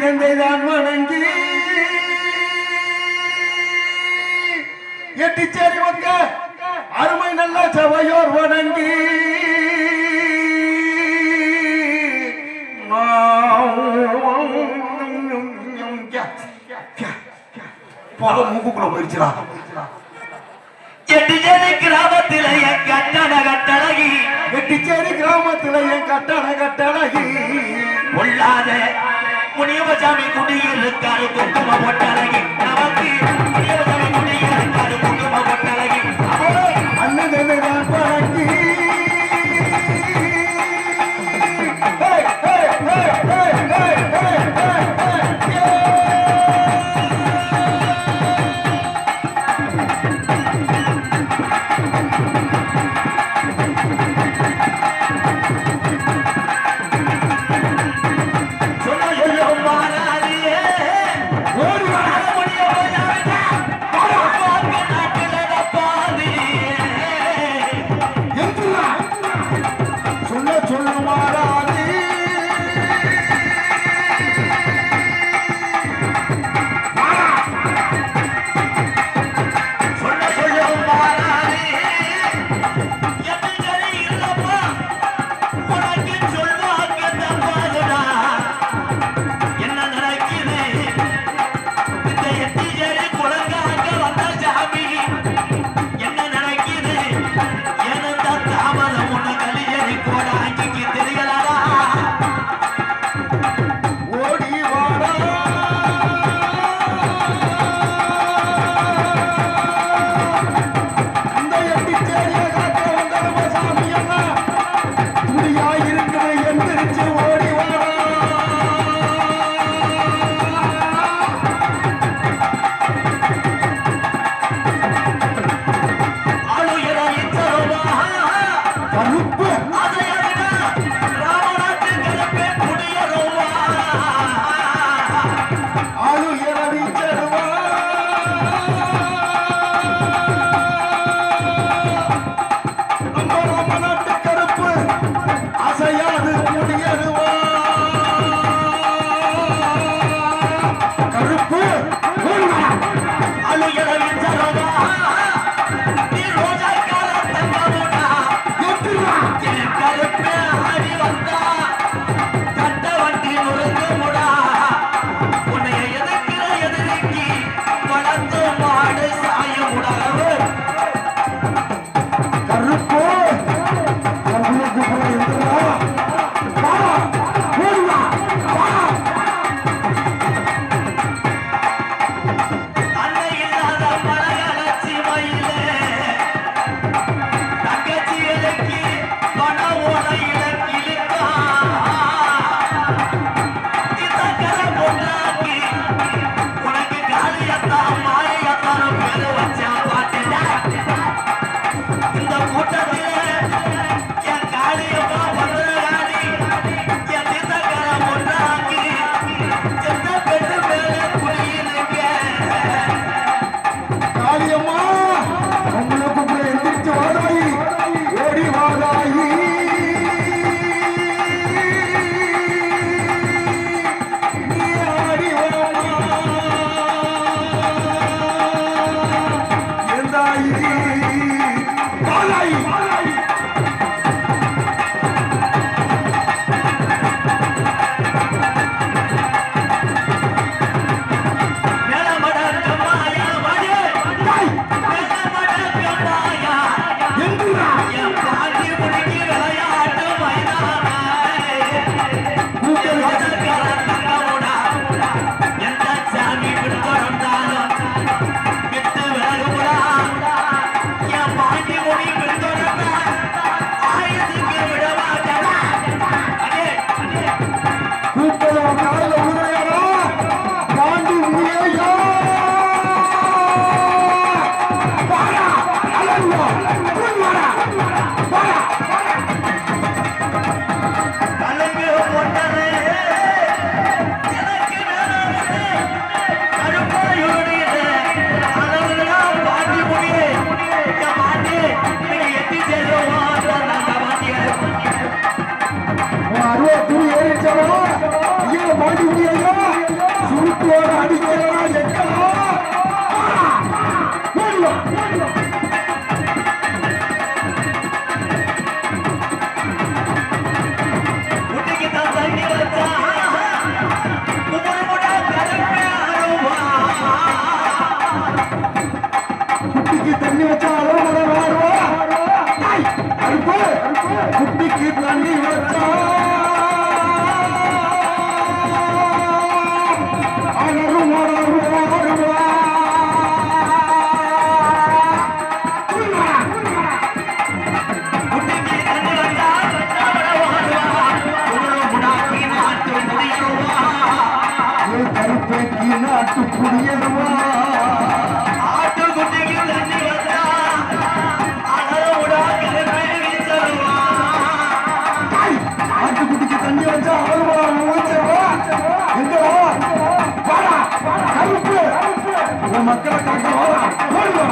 தந்தை தான் வணங்கி எட்டிச்சேரி மக்க அருமை நல்ல சபையோர் வணங்கி. மூக்குக்குள்ள போயிடுச்சுடா. எட்டிச்சேரி கிராமத்தில் என் கட்டண கட்டழகி. எட்டிச்சேரி கிராமத்தில் என் கட்டண கட்டழகி. கொள்ளாத முனியப்பசாமி குடியிருக்காரு குட்டமா போட்டாலே நமக்கு முனியப்பசாமி குடி கருப்பேக்கி நாட்டு தருவா ஆட்டுக்குட்டிக்கு தண்ணி வச்சா அழுவா ஊச்சவா எங்க வா? வாடா கருப்பு. உன் மக்களை காக்க வாடா ஓடுவா